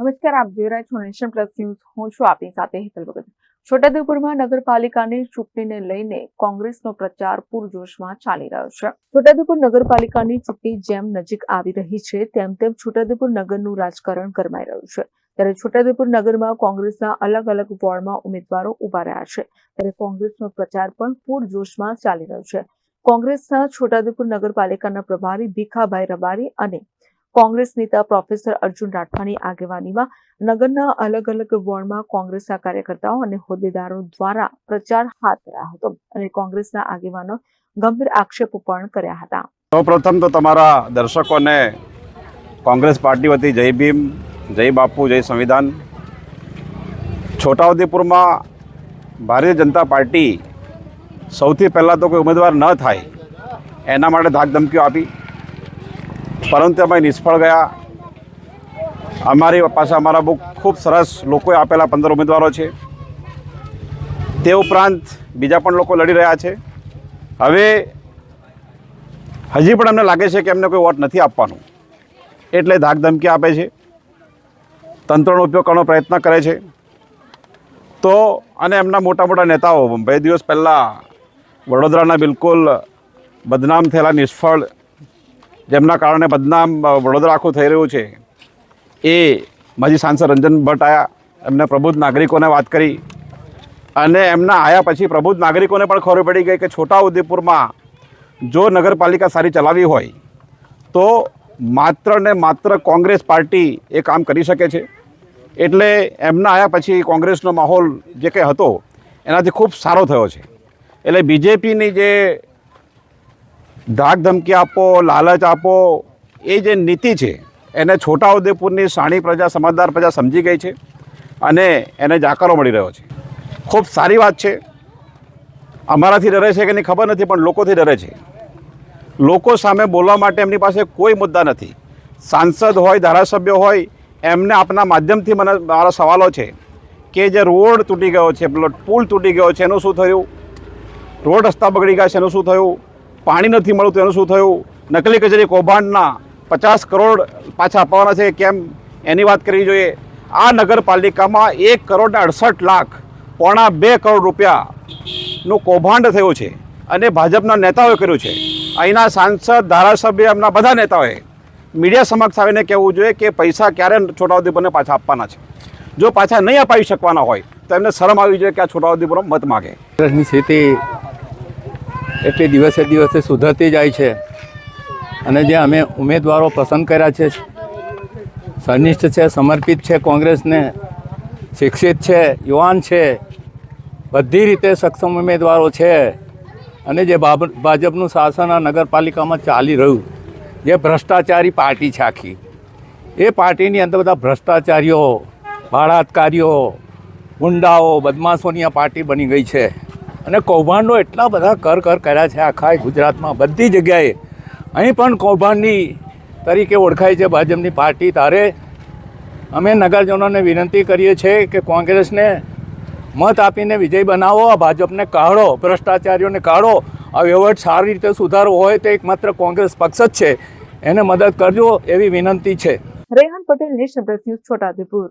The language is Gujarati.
નમસ્કાર, આપ જોઈ રહ્યા છો નેશન પ્લસ ન્યૂઝ. હું છું આપની સાથે હેતલ ભગત. છોટાઉદેપુરમાં નગરપાલિકાની ચૂંટણીને લઈને કોંગ્રેસનો પ્રચાર પૂરજોશમાં ચાલી રહ્યો છે. છોટાઉદેપુર નગરપાલિકાની ચૂંટણી જેમ નજીક આવી રહી છે, તેમ તેમ છોટાઉદેપુર નગરનું રાજકારણ ગરમાઈ રહ્યું છે. ત્યારે છોટાઉદેપુર નગરમાં કોંગ્રેસના અલગ અલગ વોર્ડમાં ઉમેદવારો ઊભા રહ્યા છે. ત્યારે કોંગ્રેસનો પ્રચાર પણ પૂરજોશમાં ચાલી રહ્યો છે. કોંગ્રેસના છોટાઉદેપુર નગરપાલિકાના પ્રભારી ભીખાભાઈ રબારી અને કોંગ્રેસ નેતા પ્રોફેસર અર્જુન રાઠવાની આગેવાનીમાં નગરના અલગ અલગ વોર્ડમાં કોંગ્રેસના કાર્યકર્તાઓ અને હોદ્દેદારો દ્વારા પ્રચાર હાથ ધરાયો હતો અને કોંગ્રેસના આગેવાનો ગંભીર આક્ષેપો પણ કર્યા હતા. સૌપ્રથમ તો તમારા દર્શકોને કોંગ્રેસ પાર્ટી વતી જય ભીમ, જય બાપુ, જય સંવિધાન. છોટાઉદેપુરમાં ભારતીય જનતા પાર્ટી સૌથી પહેલાં તો કોઈ ઉમેદવાર ન થાય એના માટે ધાકધમકીઓ આપી. પરંતુ અમે નિષ્ફળ ગયા. અમારી પાસે અમારા બહુ ખૂબ સરસ લોકોએ આપેલા પંદર ઉમેદવારો છે. તે ઉપરાંત બીજા પણ લોકો લડી રહ્યા છે. હવે હજી પણ અમને લાગે છે કે એમને કોઈ વોટ નથી આપવાનું. એટલે ધાકધમકી આપે છે. તંત્રનો ઉપયોગ કરવાનો પ્રયત્ન કરે છે. તો અને એમના મોટા મોટા નેતાઓ બે દિવસ પહેલાં વડોદરાના બિલકુલ બદનામ થયેલા નિષ્ફળ જેમના કારણે બદનામ વડોદરા આખું થઈ રહ્યું છે. એ માજી સાંસદ રંજન ભટ્ટ આવ્યા એમને પ્રબુદ્ધ નાગરિકોને વાત કરી અને એમના આવ્યા પછી પ્રબુદ્ધ નાગરિકોને પણ ખબર પડી ગઈ કે છોટાઉદેપુરમાં જો નગરપાલિકા સારી ચલાવી હોય, તો માત્ર ને માત્ર કોંગ્રેસ પાર્ટી એ કામ કરી શકે છે. એટલે એમના આવ્યા પછી કોંગ્રેસનો માહોલ જે કંઈ હતો, એનાથી ખૂબ સારો થયો છે. એટલે બીજેપીની જે ધાક ધમકી આપો, લાલચ આપો, એ જે નીતિ છે, એને છોટાઉદેપુરની સાણી પ્રજા, સમજદાર પ્રજા સમજી ગઈ છે અને એને જાકારો મળી રહ્યો છે. ખૂબ સારી વાત છે. અમારાથી ડરે છે કે નહીં ખબર નથી, પણ લોકોથી ડરે છે. લોકો સામે બોલવા માટે એમની પાસે કોઈ મુદ્દા નથી. સાંસદ હોય, ધારાસભ્ય હોય, એમને આપના માધ્યમથી મને મારા સવાલો છે કે જે રોડ તૂટી ગયો છે પેલો પુલ તૂટી ગયો છે, એનું શું થયું? રોડ રસ્તા બગડી ગયા છે, એનું શું થયું? પાણી નથી મળતું, એનું શું થયું? નકલી કચેરી કૌભાંડના પચાસ કરોડ પાછા આપવાના છે, કેમ? એની વાત કરવી જોઈએ. આ નગરપાલિકામાં એક કરોડ અડસઠ લાખ, પોણા બે કરોડ રૂપિયાનું કૌભાંડ થયું છે અને ભાજપના નેતાઓએ કર્યું છે. અહીંના સાંસદ, ધારાસભ્ય, એમના બધા નેતાઓએ મીડિયા સમક્ષ આવીને કહેવું જોઈએ કે પૈસા ક્યારે છોટાઉદેપુરને પાછા આપવાના છે. જો પાછા નહીં અપાવી શકવાના હોય, તો એમને શરમ આવી જોઈએ કે આ છોટાઉદેપુર મત માગે. છે સ્થિતિ એટલી દિવસે દિવસે સુધરતી જાય છે. અને જે અમે ઉમેદવારો પસંદ કર્યા છે સનિષ્ઠ છે, સમર્પિત છે, કોંગ્રેસને, શિક્ષિત છે, યુવાન છે, બધી રીતે સક્ષમ ઉમેદવારો છે. અને જે ભાજપનું શાસન આ નગરપાલિકામાં ચાલી રહ્યું, જે ભ્રષ્ટાચારી પાર્ટી છે આખી. એ પાર્ટીની અંદર બધા ભ્રષ્ટાચારીઓ, બળાત્કારીઓ, ગુંડાઓ, બદમાશોની આ પાર્ટી બની ગઈ છે. અને કૌભાંડો એટલા બધા કર કર કર્યા છે આખા ગુજરાતમાં. બધી જગ્યાએ. અહીં પણ કૌભાંડની તરીકે ઓળખાય છે ભાજપની પાર્ટી. તારે અમે નગરજનોને વિનંતી કરીએ છીએ કે કોંગ્રેસને મત આપીને વિજય બનાવો, આ ભાજપને કાઢો, ભ્રષ્ટાચારીઓને કાઢો. આ વહીવટ સારી રીતે સુધારવો હોય તો એકમાત્ર કોંગ્રેસ પક્ષ જ છે. એને મદદ કરજો એવી વિનંતી છે. Rehan Patel national news, Chhota Udepur.